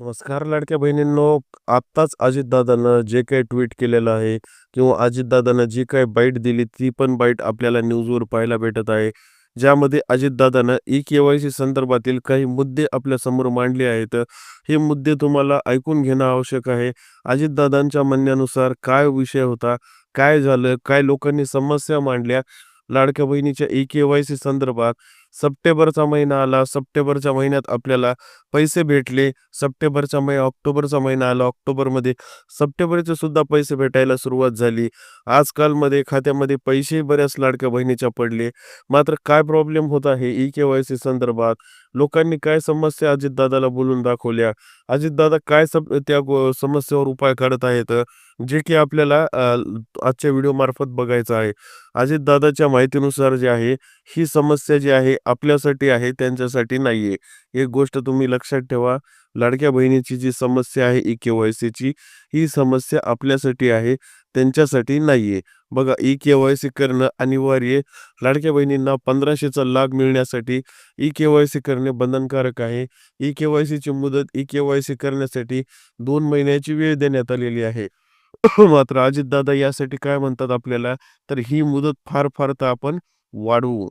नमस्कार लाडक्या बहिणींनो. आत्ताच अजितदादांनं जे काही ट्विट केलेलं आहे किंवा अजितदादांनं जी काही बाईट दिली ती पण बाईट आपल्याला न्यूजवर पाहायला भेटत आहे. ज्यामध्ये अजितदादानं ई के वाय सी संदर्भातील काही मुद्दे आपल्यासमोर मांडले आहेत. हे मुद्दे तुम्हाला ऐकून घेणं आवश्यक आहे. अजितदादांच्या म्हणण्यानुसार काय विषय होता काय झालं काय लोकांनी समस्या मांडल्या? लाडक्या बहिणीच्या ई के वाय सी संदर्भात सप्टेंबरचा महिना आला. सप्टेंबरच्या महिन्यात आपल्याला पैसे भेटले. सप्टेंबरच्या महिना ऑक्टोबरचा महिना आला. ऑक्टोबरमध्ये सप्टेंबरचे सुद्धा पैसे भेटायला सुरुवात झाली. आजकालमध्ये खात्यामध्ये पैसे बऱ्याच लाडक्या बहिणीच्या पडले. मात्र काय प्रॉब्लेम होत आहे? ई के वाय सी संदर्भात लोकांनी काय समस्या अजितदादाला बोलून दाखवल्या? अजितदादा काय सम त्या समस्येवर उपाय काढत आहेत? जे की आपल्याला आजच्या व्हिडिओ मार्फत बघायचं आहे. अजितदादाच्या माहितीनुसार जे आहे ही समस्या जी आहे आपल्यासाठी आहे त्यांच्यासाठी नाहीये. एक गोष्ट तुम्ही लक्षात ठेवा लाडक्या बहिणीची जी समस्या आहे ई के ही समस्या आपल्यासाठी आहे. त्यांच्यासाठी नाहीये. बघा ई के वाय सी करणं अनिवार्य आहे. लाडक्या बहिणींना पंधराशेचा लाभ मिळण्यासाठी ई के वाय सी करणे बंधनकारक आहे. ई के वाय सीची मुदत ई के वाय सी करण्यासाठी दोन महिन्याची वेळ देण्यात आलेली आहे. मात्र अजितदादा यासाठी काय म्हणतात आपल्याला? तर ही मुदत फार फार तर आपण वाढवू.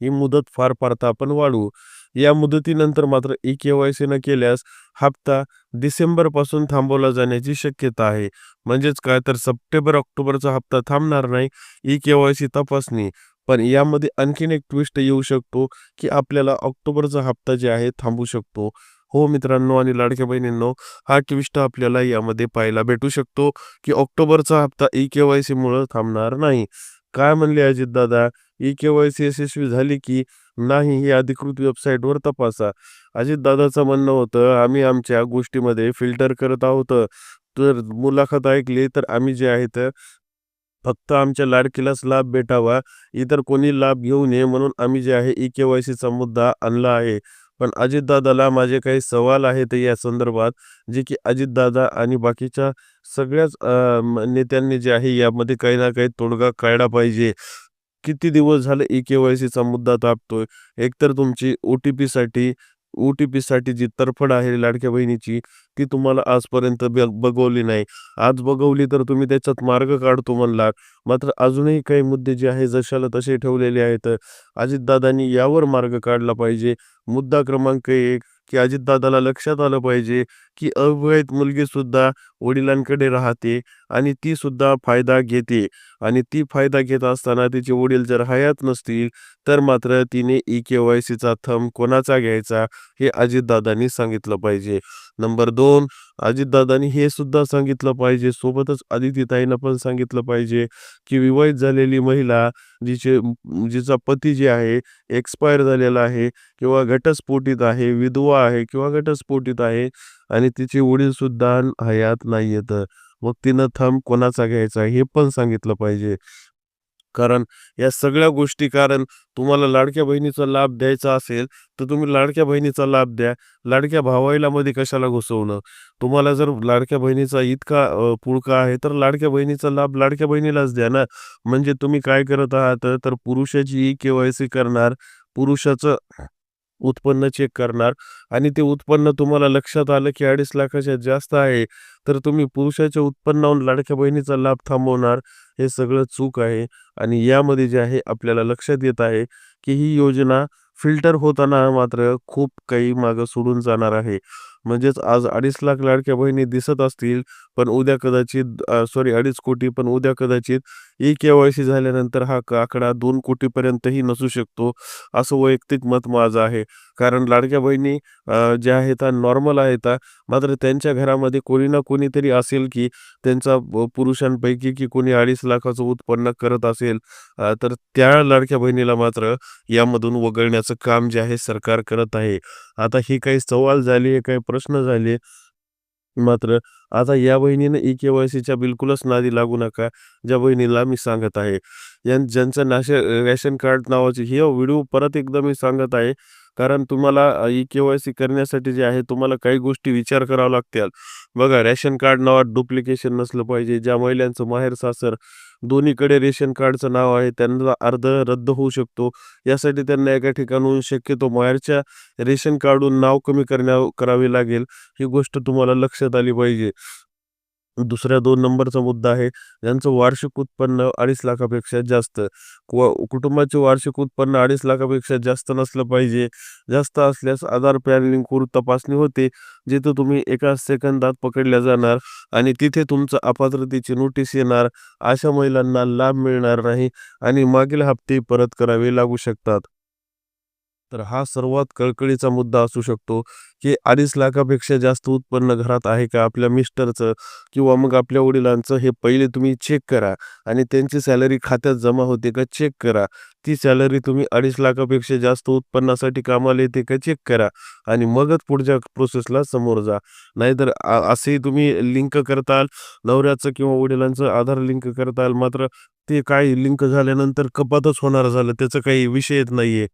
ही मुदत फार फार तर आपण वाढवू. या मुदतीनंतर मात्र ई के वाय सी न केल्यास हप्ता डिसेंबरपासून थांबवला जाण्याची शक्यता आहे. म्हणजेच काय तर सप्टेंबर ऑक्टोबरचा हप्ता थांबणार नाही ई के वाय सी तपासणी. पण यामध्ये आणखीन एक ट्विस्ट येऊ शकतो की आपल्याला ऑक्टोबरचा हप्ता जे आहे थांबू शकतो. हो मित्रांनो आणि लाडक्या बहिणींनो हा ट्विस्ट आपल्याला यामध्ये पाहायला भेटू शकतो की ऑक्टोबरचा हप्ता ई के वाय सीमुळं थांबणार नाही. काय म्हणले Ajit Dada E K Y C यशस्वी झाली की नाही ही अधिकृत वेबसाईटवर तपासा. अजितदादाचं म्हणणं होतं आम्ही आमच्या गोष्टीमध्ये फिल्टर करत आहोत. तर मुलाखत ऐकली तर आम्ही जे आहे तर फक्त आमच्या लाडकीलाच लाभ भेटावा. इतर कोणी लाभ घेऊ नये म्हणून आम्ही जे आहे ई के वाय सीचा मुद्दा आणला आहे. पण अजितदादाला माझे काही सवाल आहेत या संदर्भात जे की अजितदादा आणि बाकीच्या सगळ्याच नेत्यांनी जे आहे यामध्ये काही ना काही तोडगा काढला पाहिजे. किती दिवस झाले ई के वाय सीचा मुद्दा तापतोय? एकतर तुमची ओ टी पीसाठी ओ टी पीसाठी जी तरफड आहे लाडक्या बहिणीची ती तुम्हाला आजपर्यंत बघवली नाही. आज बघवली तर तुम्ही त्याच्यात मार्ग काढतो म्हणला मात्र अजूनही काही मुद्दे जे आहे जशाला तसे ठेवलेले आहेत अजितदादांनी यावर मार्ग काढला पाहिजे. मुद्दा क्रमांक एक की अजितदादाला लक्षात आलं पाहिजे की अविवाहित मुलगी सुद्धा वडिलांकडे राहते आणि ती सुद्धा फायदा घेते. आणि ती फायदा घेत असताना तिचे वडील जर हयात नसतील तर मात्र तिने ई के वाय सीचा थंब कोणाचा घ्यायचा हे अजितदादांनी सांगितलं पाहिजे. नंबर दोन अजितदादांनी हे सुद्धा सांगितलं पाहिजे सोबतच आदितीताईनं पण सांगितलं पाहिजे की विवाहित झालेली महिला जिचे जिचा पती जे आहे एक्सपायर झालेला आहे किंवा घटस्फोटित आहे विधवा आहे किंवा घटस्फोटित आहे आणि तिचे वडील सुद्धा हयात नाही येत मग तिनं थंब कोणाचा घ्यायचा हे पण सांगितलं पाहिजे. कारण या सगळ्या गोष्टी कारण तुम्हाला लाडक्या बहिणीचा लाभ द्यायचा असेल तर तुम्ही लाडक्या बहिणीचा लाभ द्या. लाडक्या भावाईला मध्ये कशाला घुसवणं? तुम्हाला जर लाडक्या बहिणीचा इतका पुळका आहे तर लाडक्या बहिणीचा लाभ लाडक्या बहिणीलाच द्या ना. म्हणजे तुम्ही काय करत आहात तर पुरुषाची के वाय सी करणार. पुरुषाचं उत्पन्न चेक करणार आणि ते उत्पन्न तुम्हाला लक्षात आलं की अडीच लाखाच्या जास्त आहे तर तुम्ही पुरुषाच्या उत्पन्नाहून लाडक्या बहिणीचा लाभ थांबवणार हे सगळं चूक आहे आणि यामध्ये जे आहे आपल्याला लक्षात येत आहे की ही योजना फिल्टर होताना मात्र खूप काही मागं सोडून जाणार आहे. म्हणजेच आज अडीच लाख लाडक्या बहिणी दिसत असतील पण उद्या कदाचित सॉरी अडीच कोटी पण उद्या कदाचित ई के वाय झाल्यानंतर हा आकडा दोन कोटीपर्यंतही नसू शकतो असं वैयक्तिक मत माझं आहे. कारण लाडक्या बहिणी ज्या आहेत नॉर्मल आहेत मात्र त्यांच्या घरामध्ये कोणी ना कोणीतरी असेल की त्यांचा पुरुषांपैकी की कोणी अडीच लाखाचं उत्पन्न करत असेल तर त्या लाडक्या बहिणीला मात्र यामधून वगळण्याचं काम जे आहे सरकार करत आहे. आता ही काही सवाल झाली हे काही प्रश्न झाले. मात्र आता या बहिणीने ई के वाय सीच्या बिलकुलच नादी लागू नका ज्या बहिणीला मी सांगत आहे. ज्यांचं नाशे रॅशन कार्ड नावाची हे व्हिडिओ परत एकदा मी सांगत आहे. कारण तुम्हाला ई के वाय सी करण्यासाठी जे आहे तुम्हाला काही गोष्टी विचार करावा लागतील. बघा रॅशन कार्ड नावात डुप्लिकेशन नसलं पाहिजे ज्या महिलांचं माहेर सासर दोन्हीकडे रेशन कार्डचं नाव आहे त्यांना अर्ध रद्द होऊ शकतो. यासाठी त्यांना एका ठिकाणाहून शक्यतो बाहेरच्या रेशन कार्डून नाव कमी करण्या करावे लागेल. ही गोष्ट तुम्हाला लक्षात आली पाहिजे. दुसऱ्या दोन नंबरचा मुद्दा आहे. ज्यांचं वार्षिक उत्पन्न अडीच लाखापेक्षा जास्त. कुटुंबाचे वार्षिक उत्पन्न अडीच लाखापेक्षा जास्त नसलं पाहिजे. जास्त असल्यास आधार पॅनलिंग करून तपासणी होते जिथं तुम्ही एका सेकंदात पकडल्या जाणार आणि तिथे तुमचं अपात्रतेची नोटीस येणार. अशा महिलांना लाभ मिळणार नाही आणि मागील हप्ते परत करावे लागू शकतात. तर हा सर्वात कळकळीचा मुद्दा असू शकतो की अडीच लाखापेक्षा जास्त उत्पन्न घरात आहे का आपल्या मिस्टरचं किंवा मग आपल्या वडिलांचं हे पहिले तुम्ही चेक करा आणि त्यांची सॅलरी खात्यात जमा होते का चेक करा. ती सॅलरी तुम्ही अडीच लाखापेक्षा जास्त उत्पन्नासाठी कामाला येते का चेक करा आणि मगच पुढच्या प्रोसेसला समोर जा. नाहीतर असेही तुम्ही लिंक करताल नवऱ्याचं किंवा वडिलांचं आधार लिंक करताल मात्र ते काय लिंक झाल्यानंतर कपातच होणार झालं त्याचं काही विषयच नाहीये.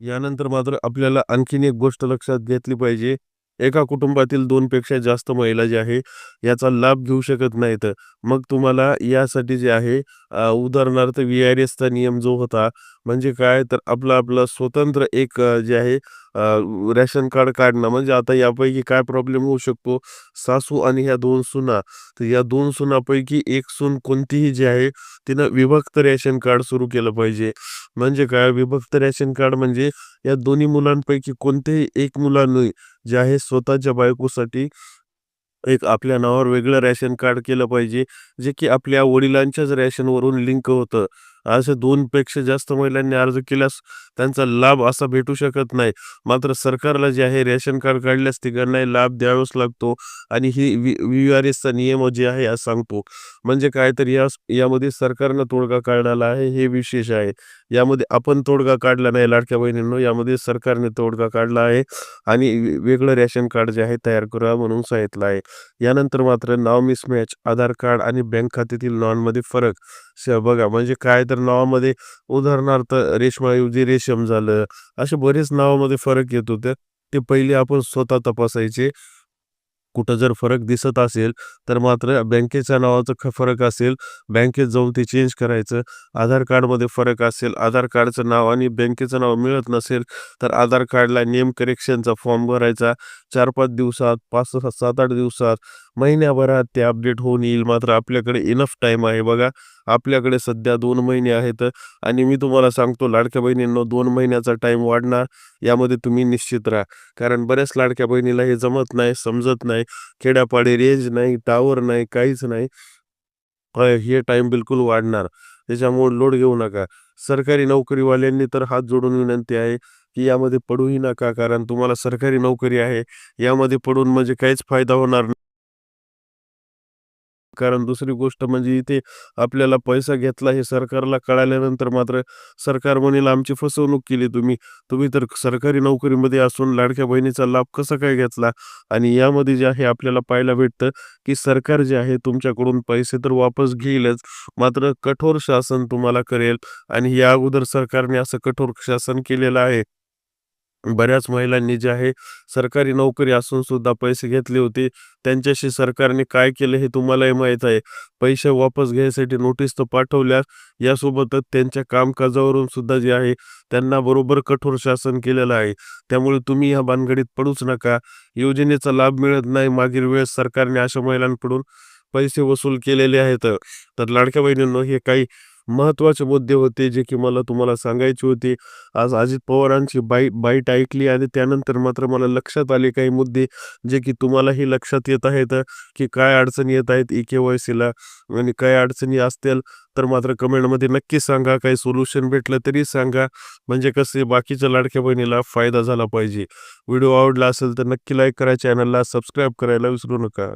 यानंतर मात्र आपल्याला आणखीन एक गोष्ट लक्षात घेतली पाहिजे. एका कुटुंबातील दोनपेक्षा जास्त महिला जे आहे याचा लाभ घेऊ शकत नाहीत. मग तुम्हाला यासाठी जे आहे उदाहरणार्थ व्ही आर एसचा नियम जो होता म्हणजे काय? तर आपलं आपलं स्वतंत्र एक जे आहे अ, रेशन कार्ड काढणं म्हणजे आता यापैकी काय प्रॉब्लेम होऊ शकतो? सासू आणि ह्या दोन सुना. तर या दोन सुनापैकी एक सून कोणतीही जी आहे तिनं विभक्त रेशन कार्ड सुरू केलं पाहिजे. म्हणजे काय? विभक्त रेशन कार्ड म्हणजे या दोन्ही मुलांपैकी कोणतेही एक मुलांनी जे आहे स्वतःच्या बायकोसाठी एक आपल्या नावावर वेगळं रेशन कार्ड केलं पाहिजे जे की आपल्या वडिलांच्याच रेशनवरून लिंक होतं. असे दोनपेक्षा जास्त महिलांनी अर्ज केल्यास त्यांचा लाभ असा भेटू शकत नाही. मात्र सरकारला जे आहे रेशन कार्ड काढल्यास तिघांनाही लाभ द्यावाच लागतो आणि ही व्ही व्ही आर एसचा नियम जे आहे आज सांगतो. म्हणजे काय तर या यामध्ये सरकारनं तोडगा काढलेला आहे हे विशेष आहे. यामध्ये आपण तोडगा काढला नाही लाडक्या बहिणींनो. यामध्ये सरकारने तोडगा काढला आहे आणि वेगळं रेशन कार्ड जे आहे तयार करा म्हणून सांगितलं आहे. यानंतर मात्र नाव मिसमॅच आधार कार्ड आणि बँक खात्यातील नावांमध्ये फरक. बघा म्हणजे काय तर नावामध्ये उदाहरणार्थ रेशमाऐवजी रेशम झालं. असे बरेच नावामध्ये फरक येत होते. ते पहिले आपण स्वतः तपासायचे. कुठं जर फरक दिसत असेल तर मात्र बँकेच्या नावाचं फरक असेल. बँकेत जाऊन ते चेंज करायचं. आधार कार्डमध्ये फरक असेल आधार कार्डचं नाव आणि बँकेचं नाव मिळत नसेल तर आधार कार्डला नेम करेक्शनचा फॉर्म भरायचा. चार पाच दिवसात पाच सहा सात आठ दिवसात महिन्याभरात ते अपडेट होऊन येईल. मात्र आपल्याकडे इनफ टाईम आहे बघा. आपल्याकडे सध्या दोन महिने आहेत आणि मी तुम्हाला सांगतो लाडक्या बहिणींनो दोन महिन्याचा टाईम वाढणार यामध्ये तुम्ही निश्चित राहा. कारण बऱ्याच लाडक्या बहिणीला हे जमत नाही समजत नाही खेड्यापाडी रेंज नाही टावर नाही काहीच नाही. हे टाईम बिलकुल वाढणार. त्याच्यामुळे लोड घेऊ नका. सरकारी नोकरीवाल्यांनी तर हात जोडून विनंती आहे की यामध्ये पडूही नका कारण तुम्हाला सरकारी नोकरी आहे. यामध्ये पडून म्हणजे काहीच फायदा होणार नाही कारण दुसरी गोष्ट म्हणजे इथे आपल्याला पैसा घेतला हे सरकारला कळाल्यानंतर मात्र सरकार म्हणेल आमची फसवणूक केली तुम्ही. तुम्ही तर सरकारी नोकरीमध्ये असून लाडक्या बहिणीचा लाभ कसा काय घेतला? आणि यामध्ये जे आहे आपल्याला पाहायला भेटतं की सरकार जे आहे तुमच्याकडून पैसे तर वापस घेईलच मात्र कठोर शासन तुम्हाला करेल. आणि या अगोदर सरकारने असं कठोर शासन केलेलं आहे. बऱ्याच महिलांनी जे आहे सरकारी नोकरी असून सुद्धा पैसे घेतले होते. त्यांच्याशी सरकारने काय केलं हे तुम्हालाही माहीत आहे. पैसे वापस घ्यायसाठी नोटीस तर पाठवल्या. यासोबतच त्यांच्या कामकाजावरून सुद्धा जे आहे त्यांना बरोबर कठोर शासन केलेलं आहे. त्यामुळे तुम्ही ह्या भानगडीत पडूच नका. योजनेचा लाभ मिळत नाही. मागील वेळेस सरकारने अशा महिलांकडून पैसे वसूल केलेले आहेत. तर लाडक्या बहिणींनो हे काही महत्त्वाचे मुद्दे होते जे की मला तुम्हाला सांगायचे होते. आज अजित पवारांची बाई बाईट ऐकली आणि त्यानंतर मात्र मला लक्षात आले काही मुद्दे जे की तुम्हालाही लक्षात येत आहेत की काय अडचणी येत आहेत ई के वाय सीला आणि काय अडचणी असतील तर मात्र कमेंटमध्ये नक्की सांगा. काही सोल्युशन भेटलं तरी सांगा. म्हणजे कसे बाकीच्या लाडक्या बहिणीला फायदा झाला पाहिजे. व्हिडिओ आवडला असेल तर नक्की लाईक करा चॅनलला सबस्क्राईब करायला विसरू नका.